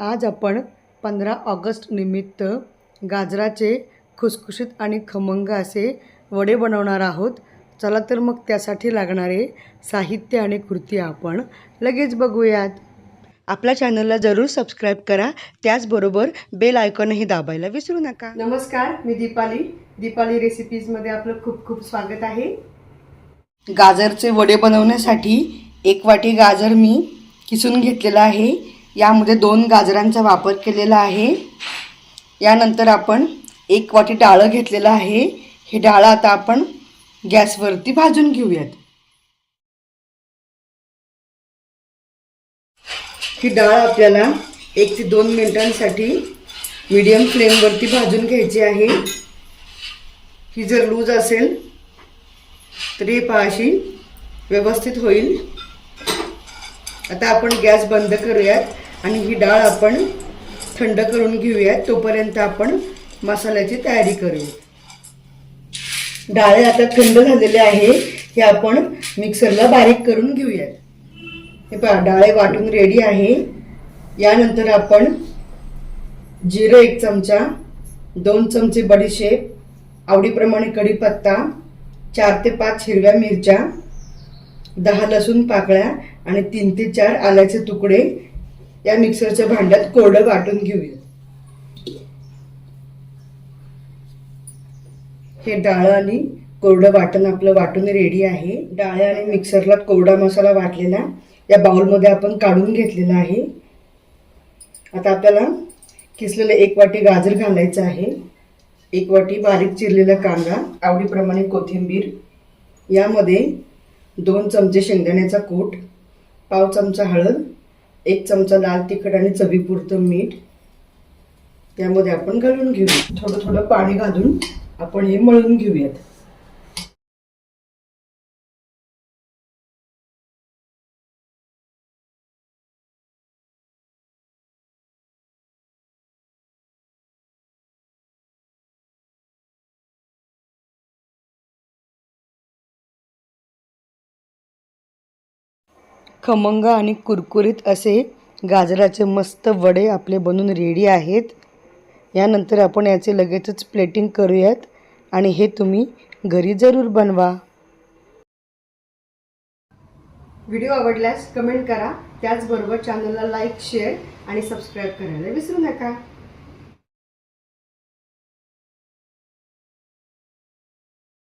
आज आपण पंधरा ऑगस्ट निमित्त गाजराचे खुसखुशीत आणि खमंग असे वडे बनवणार आहोत. चला तर मग त्यासाठी लागणारे साहित्य आणि कृती आपण लगेच बघूयात. आपल्या चॅनलला जरूर सबस्क्राईब करा. त्याचबरोबर बेल आयकॉनही दाबायला विसरू नका. नमस्कार मी दीपाली. दीपाली रेसिपीजमध्ये आपलं खूप खूप स्वागत आहे. गाजरचे वडे बनवण्यासाठी एक वाटी गाजर मी किसून घेतलेला आहे. यामध्ये दोन गाजरांचा वापर केलेला आहे. यानंतर आपण एक वाटी डाळं घेतलेलं आहे. हे डाळं आता आपण गॅसवरती भाजून घेऊयात. ही डाळ आपल्याला एक ते दोन मिनिटांसाठी मीडियम फ्लेमवरती भाजून घ्यायची आहे. ही जर लूज असेल तर ही व्यवस्थित होईल. आता आपण गॅस बंद करूयात. आणि ही डाळ आपण थंड करून घेऊयात. तोपर्यंत आपण मसाल्याची तयारी करूया. डाळे आता थंड झालेले आहे हे आपण मिक्सरला बारीक करून घेऊयात. हे पहा डाळे वाटून रेडी आहे. यानंतर आपण जिरं एक चमचा दोन चमचे बडीशेप आवडीप्रमाणे कढीपत्ता चार ते पाच हिरव्या मिरच्या दहा लसूण पाकळ्या आणि तीन ते चार आल्याचे तुकडे या मिक्सरच्या भांड्यात कोरडं वाटून घेऊया. हे डाळ आणि कोरडं वाटण आपलं वाटून रेडी आहे. डाळ आणि मिक्सरला कोरडा मसाला वाटलेला या बाउलमध्ये आपण काढून घेतलेला आहे. आता आपल्याला किसलेलं एक वाटी गाजर घालायचं आहे. एक वाटी बारीक चिरलेला कांदा आवडीप्रमाणे कोथिंबीर यामध्ये दोन चमचे शेंगदाण्याचा कूट पाव चमचा हळद एक चमचा लाल तिखट आणि चवीपुरतं मीठ. त्यामध्ये आपण घालून घेऊ. थोडं थोडं पाणी घालून आपण हे मळून घेऊयात. खमंग आणि कुरकुरीत असे गाजराचे मस्त वडे आपले बनून रेडी आहेत. यानंतर आपण याचे लगेचच प्लेटिंग करूयात आणि हे तुम्ही घरी जरूर बनवा. व्हिडिओ आवडल्यास कमेंट करा. त्याचबरोबर चॅनलला लाईक शेअर आणि सबस्क्राईब करायला विसरू नका.